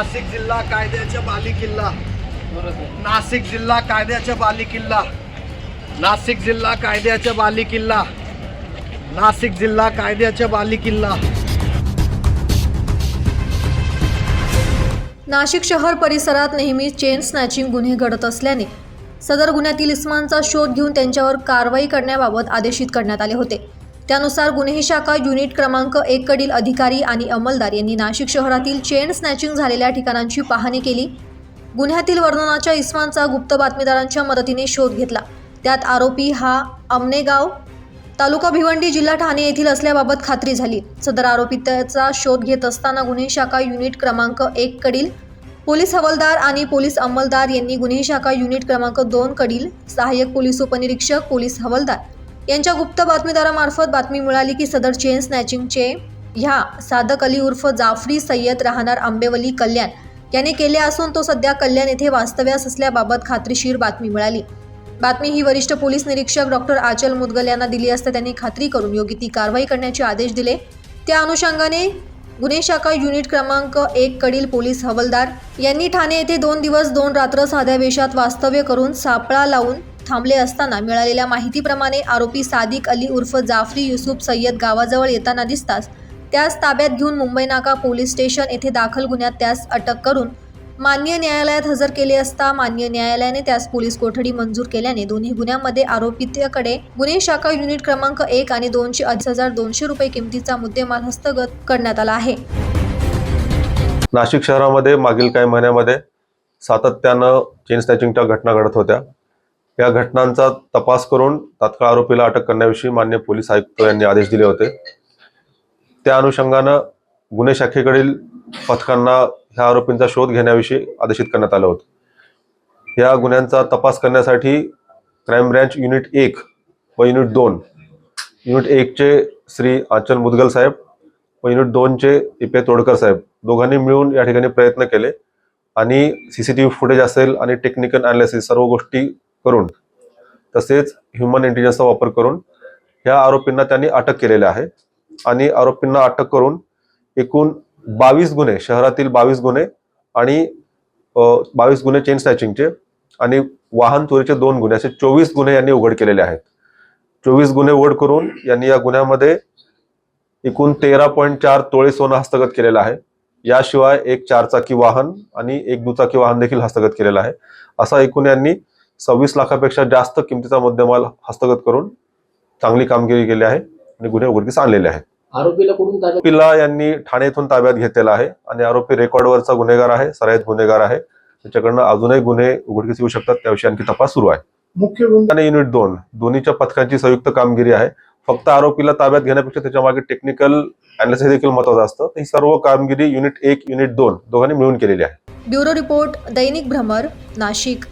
नाशिक जिल्हा कायद्याच्या बालिकिल्ला नाशिक जिल्हा कायद्याच्या बालिकिल्ला नाशिक जिल्हा कायद्याच्या बालिकिल्ला नाशिक जिल्हा कायद्याच्या बालिकिल्ला नाशिक शहर परिसरात नेहमी चेन स्नॅचिंग गुन्हे घडत असल्याने सदर गुन्ह्यातील इस्मांचा शोध घेऊन त्यांच्यावर कारवाई करण्याबाबत आदेशित करण्यात आले होते. त्यानुसार गुन्हे शाखा युनिट क्रमांक एक कडील अधिकारी आणि अंमलदार यांनी नाशिक शहरातील चेन स्नॅचिंग झालेल्या ठिकाणांची पाहणी केली. गुन्ह्यातील वर्णनाच्या इस्मांचा गुप्त बातमीदारांच्या मदतीने शोध घेतला. त्यात आरोपी हा अमनेगाव तालुका भिवंडी जिल्हा ठाणे येथील असल्याबाबत खात्री झाली. सदर आरोपी त्याचा शोध घेत असताना गुन्हे शाखा युनिट क्रमांक एक कडील पोलीस हवालदार आणि पोलीस अंमलदार यांनी गुन्हे शाखा युनिट क्रमांक दोन कडील सहाय्यक पोलीस उपनिरीक्षक पोलीस हवालदार यांच्या गुप्त बातमीदारामार्फत बातमी मिळाली की सदर चेन स्नॅचिंगचे ह्या सादक अली उर्फ जाफरी सय्यद राहणार आंबेवली कल्याण याने केले असून तो सध्या कल्याण येथे वास्तव्यास असल्याबाबत खात्रीशीर बातमी मिळाली. बातमी ही वरिष्ठ पोलीस निरीक्षक डॉक्टर आचल मुदगल यांना दिली असता त्यांनी खात्री करून योग्य ती कारवाई करण्याचे आदेश दिले. त्या अनुषंगाने गुन्हे शाखा युनिट क्रमांक एक कडील पोलीस हवालदार यांनी ठाणे येथे दोन दिवस दोन रात्र साध्या वेशात वास्तव्य करून सापळा लावून थांबले असताना मिळालेल्या माहितीप्रमाणे आरोपी सादिक अली उर्फ जाफरी युसुफ सय्यद गावाजवळ येताना दिसताच त्यास ताब्यात घेऊन मुंबई नाका पोलीस स्टेशन येथे दाखल गुन्ह्यात त्यास अटक करून मान्य न्यायालयात हजर केले असता मान्य न्यायालयाने त्यास पोलीस कोठडी मंजूर केल्याने दोन्ही गुन्ह्यामध्ये आरोपीकडे गुन्हे शाखा युनिट क्रमांक एक आणि दोनशे अडीच हजार दोनशे रुपये किमतीचा मुद्देमाल हस्तगत करण्यात आला आहे. नाशिक शहरामध्ये मागील काही महिन्यामध्ये सातत्यानं चेन स्नॅचिंगच्या घटना घडत होत्या. या घटनांचा तपास करून तात्काळ आरोपीला अटक करण्याविषयी मान्य पोलीस आयुक्त यांनी आदेश दिले होते. त्या अनुषंगानं गुन्हे शाखेकडील पथकांना ह्या आरोपींचा शोध घेण्याविषयी आदेशित करण्यात आलं होतं. या गुन्ह्यांचा तपास करण्यासाठी क्राईम ब्रँच युनिट एक व युनिट दोन युनिट एकचे श्री आचल मुदगल साहेब व युनिट दोनचे इपे तोडकर साहेब दोघांनी मिळून या ठिकाणी प्रयत्न केले आणि C C T V footage असेल आणि टेक्निकल अनालिसिस सर्व गोष्टी करून तसेच ह्युमन इंटेलिजन्सचा वापर करून ह्या आरोपींना त्यांनी अटक केलेली आहे. आणि आरोपींना अटक करून एकूण बावीस गुन्हे शहरातील बावीस गुन्हे आणि बावीस गुन्हे चेन स्नॅचिंगचे आणि वाहन चोरीचे दोन गुन्हे असे चोवीस गुन्हे यांनी उघड केलेले आहेत. चोवीस गुन्हे उघड करून यांनी या गुन्ह्यामध्ये एकूण तेरा पॉईंट चार तोळे सोनं हस्तगत केलेलं आहे. याशिवाय एक चारचाकी वाहन आणि एक दुचाकी वाहन देखील हस्तगत केलेलं आहे. असा एकूण यांनी सव्वीस लाखापेक्षा जास्त किमतीचा मुद्देमाल हस्तगत करून चांगली कामगिरी केली आहे आणि गुन्हे उघडकीस आणलेले आहेत. आरोपीला कुठून ताब्यात आरोपीला यांनी ठाणे येथून ताब्यात घेतलेला आहे आणि आरोपी रेकॉर्डवरचा गुन्हेगार आहे सराईत गुन्हेगार आहे. त्याच्याकडनं अजूनही गुन्हे उघडकीस येऊ शकतात त्याविषयी आणखी तपास सुरू आहे. मुख्य गुन्हा आणि युनिट दोन दोन्हीच्या पथकांची संयुक्त कामगिरी आहे. फक्त आरोपीला ताब्यात घेण्यापेक्षा त्याच्यामागे टेक्निकल अनालिसिस देखील महत्वाचं असतं. ही सर्व कामगिरी युनिट एक युनिट दोन दोघांनी मिळून केलेली आहे. ब्युरो रिपोर्ट दैनिक भ्रमर नाशिक.